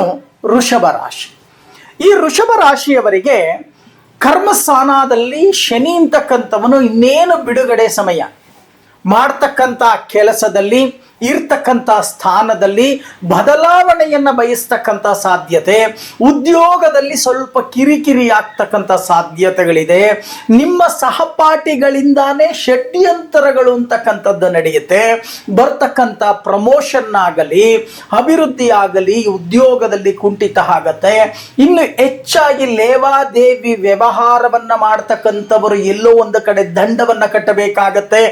ಇನ್ನು ವೃಷಭ ರಾಶಿ. ಈ ಋಷಭ ರಾಶಿಯವರಿಗೆ ಕರ್ಮಸ್ಥಾನದಲ್ಲಿ ಶನಿ ಅಂತಕ್ಕಂಥವನು ಇನ್ನೇನು ಬಿಡುಗಡೆ ಸಮಯ? ಮಾಡ್ತಕ್ಕಂಥ ಕೆಲಸದಲ್ಲಿ, ಇರ್ತಕ್ಕಂಥ ಸ್ಥಾನದಲ್ಲಿ ಬದಲಾವಣೆಯನ್ನು ಬಯಸ್ತಕ್ಕಂಥ ಸಾಧ್ಯತೆ, ಉದ್ಯೋಗದಲ್ಲಿ ಸ್ವಲ್ಪ ಕಿರಿಕಿರಿ ಆಗ್ತಕ್ಕಂಥ ಸಾಧ್ಯತೆಗಳಿದೆ. ನಿಮ್ಮ ಸಹಪಾಠಿಗಳಿಂದಾನೇ ಷಡ್ಯಂತರಗಳು ಅಂತಕ್ಕಂಥದ್ದು ನಡೆಯುತ್ತೆ. ಬರ್ತಕ್ಕಂಥ ಪ್ರಮೋಷನ್ ಆಗಲಿ ಅಭಿವೃದ್ಧಿ ಆಗಲಿ ಉದ್ಯೋಗದಲ್ಲಿ ಕುಂಠಿತ ಆಗತ್ತೆ. ಇನ್ನು ಹೆಚ್ಚಾಗಿ ಲೇವಾದೇವಿ ವ್ಯವಹಾರವನ್ನ ಮಾಡ್ತಕ್ಕಂಥವರು ಎಲ್ಲೋ ಒಂದು ಕಡೆ ದಂಡವನ್ನು ಕಟ್ಟಬೇಕಾಗತ್ತೆ.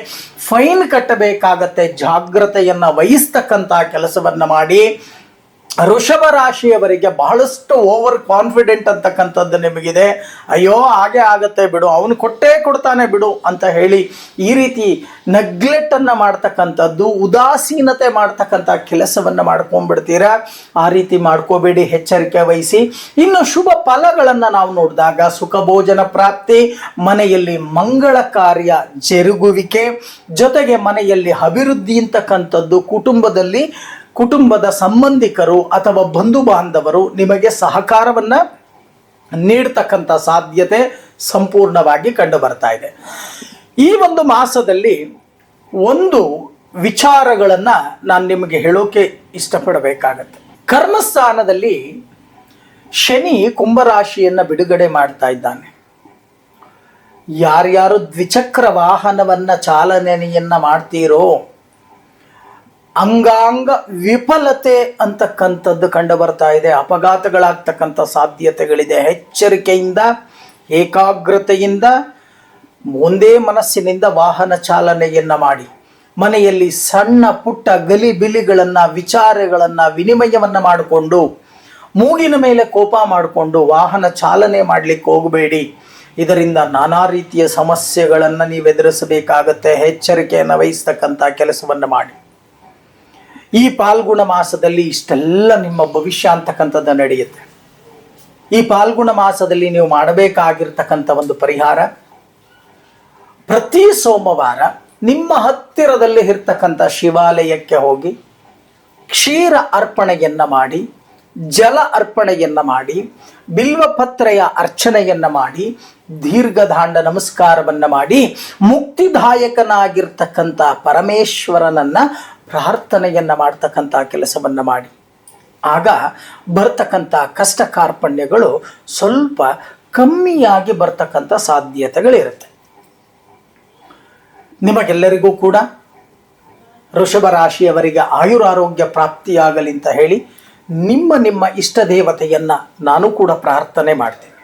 ಫೈನ್ ಕಟ್ಟಬೇಕಾಗತ್ತೆ ಜಾಗ್ರತೆಯನ್ನು ವಹಿಸ್ತಕ್ಕಂಥ ಕೆಲಸವನ್ನು ಮಾಡಿ ವೃಷಭ ರಾಶಿಯವರಿಗೆ ಬಹಳಷ್ಟು ಓವರ್ ಕಾನ್ಫಿಡೆಂಟ್ ಅಂತಕ್ಕಂಥದ್ದು ನಿಮಗಿದೆ. ಅಯ್ಯೋ, ಹಾಗೆ ಆಗತ್ತೆ ಬಿಡು, ಅವನು ಕೊಟ್ಟೇ ಕೊಡ್ತಾನೆ ಬಿಡು ಅಂತ ಹೇಳಿ ಈ ರೀತಿ ನೆಗ್ಲೆಕ್ಟ್ ಅನ್ನ ಮಾಡ್ತಕ್ಕಂಥದ್ದು, ಉದಾಸೀನತೆ ಮಾಡ್ತಕ್ಕಂಥ ಕೆಲಸವನ್ನ ಮಾಡ್ಕೊಂಡ್ಬಿಡ್ತೀರಾ. ಆ ರೀತಿ ಮಾಡ್ಕೋಬೇಡಿ, ಎಚ್ಚರಿಕೆ ವಹಿಸಿ. ಇನ್ನು ಶುಭ ಫಲಗಳನ್ನು ನಾವು ನೋಡಿದಾಗ ಸುಖ ಭೋಜನ ಪ್ರಾಪ್ತಿ, ಮನೆಯಲ್ಲಿ ಮಂಗಳ ಕಾರ್ಯ ಜರುಗುವಿಕೆ, ಜೊತೆಗೆ ಮನೆಯಲ್ಲಿ ಅಭಿವೃದ್ಧಿ ಅಂತಕ್ಕಂಥದ್ದು, ಕುಟುಂಬದಲ್ಲಿ ಕುಟುಂಬದ ಸಂಬಂಧಿಕರು ಅಥವಾ ಬಂಧು ಬಾಂಧವರು ನಿಮಗೆ ಸಹಕಾರವನ್ನು ನೀಡ್ತಕ್ಕಂಥ ಸಾಧ್ಯತೆ ಸಂಪೂರ್ಣವಾಗಿ ಕಂಡು ಬರ್ತಾ ಇದೆ. ಈ ಒಂದು ಮಾಸದಲ್ಲಿ ಒಂದು ವಿಚಾರಗಳನ್ನು ನಾನು ನಿಮಗೆ ಹೇಳೋಕೆ ಇಷ್ಟಪಡಬೇಕಾಗತ್ತೆ. ಕರ್ಮಸ್ಥಾನದಲ್ಲಿ ಶನಿ ಕುಂಭರಾಶಿಯನ್ನು ಬಿಡುಗಡೆ ಮಾಡ್ತಾ ಇದ್ದಾನೆ. ಯಾರ್ಯಾರು ದ್ವಿಚಕ್ರ ವಾಹನವನ್ನ ಚಾಲನೆಯನ್ನ ಮಾಡ್ತೀರೋ ಅಂಗಾಂಗ ವಿಫಲತೆ ಅಂತಕ್ಕಂಥದ್ದು ಕಂಡು ಬರ್ತಾ ಇದೆ. ಅಪಘಾತಗಳಾಗ್ತಕ್ಕಂಥ ಸಾಧ್ಯತೆಗಳಿದೆ. ಎಚ್ಚರಿಕೆಯಿಂದ, ಏಕಾಗ್ರತೆಯಿಂದ, ಒಂದೇ ಮನಸ್ಸಿನಿಂದ ವಾಹನ ಚಾಲನೆಯನ್ನು ಮಾಡಿ. ಮನೆಯಲ್ಲಿ ಸಣ್ಣ ಪುಟ್ಟ ಗಲಿಬಿಲಿಗಳನ್ನು ವಿಚಾರಗಳನ್ನು, ವಿನಿಮಯವನ್ನು ಮಾಡಿಕೊಂಡು, ಮೂಗಿನ ಮೇಲೆ ಕೋಪ ಮಾಡಿಕೊಂಡು ವಾಹನ ಚಾಲನೆ ಮಾಡಲಿಕ್ಕೆ ಹೋಗಬೇಡಿ. ಇದರಿಂದ ನಾನಾ ರೀತಿಯ ಸಮಸ್ಯೆಗಳನ್ನು ನೀವು ಎದುರಿಸಬೇಕಾಗತ್ತೆ ಎಚ್ಚರಿಕೆಯನ್ನು ವಹಿಸ್ತಕ್ಕಂಥ ಕೆಲಸವನ್ನು ಮಾಡಿ. ಈ ಪಾಲ್ಗುಣ ಮಾಸದಲ್ಲಿ ಇಷ್ಟೆಲ್ಲ ನಿಮ್ಮ ಭವಿಷ್ಯ ಅಂತಕ್ಕಂಥದ್ದು ನಡೆಯುತ್ತೆ. ಈ ಪಾಲ್ಗುಣ ಮಾಸದಲ್ಲಿ ನೀವು ಮಾಡಬೇಕಾಗಿರ್ತಕ್ಕಂಥ ಒಂದು ಪರಿಹಾರ, ಪ್ರತಿ ಸೋಮವಾರ ನಿಮ್ಮ ಹತ್ತಿರದಲ್ಲಿ ಇರ್ತಕ್ಕಂಥ ಶಿವಾಲಯಕ್ಕೆ ಹೋಗಿ ಕ್ಷೀರ ಅರ್ಪಣೆಯನ್ನ ಮಾಡಿ ಜಲ ಅರ್ಪಣೆಯನ್ನ ಮಾಡಿ ಬಿಲ್ವಪತ್ರೆಯ ಅರ್ಚನೆಯನ್ನ ಮಾಡಿ, ದೀರ್ಘದಾಂಡ ನಮಸ್ಕಾರವನ್ನ ಮಾಡಿ, ಮುಕ್ತಿದಾಯಕನಾಗಿರ್ತಕ್ಕಂಥ ಪರಮೇಶ್ವರನನ್ನ ಪ್ರಾರ್ಥನೆಯನ್ನ ಮಾಡ್ತಕ್ಕಂಥ ಕೆಲಸವನ್ನ ಮಾಡಿ. ಆಗ ಬರ್ತಕ್ಕಂಥ ಕಷ್ಟ ಕಾರ್ಪಣ್ಯಗಳು ಸ್ವಲ್ಪ ಕಮ್ಮಿಯಾಗಿ ಬರ್ತಕ್ಕಂಥ ಸಾಧ್ಯತೆಗಳಿರುತ್ತೆ. ನಿಮಗೆಲ್ಲರಿಗೂ ಕೂಡ ವೃಷಭ ರಾಶಿಯವರಿಗೆ ಆಯುರಾರೋಗ್ಯ ಪ್ರಾಪ್ತಿಯಾಗಲಿ ಅಂತ ಹೇಳಿ ನಿಮ್ಮ ನಿಮ್ಮ ಇಷ್ಟ ದೇವತೆಯನ್ನು ನಾನು ಕೂಡ ಪ್ರಾರ್ಥನೆ ಮಾಡ್ತೇನೆ.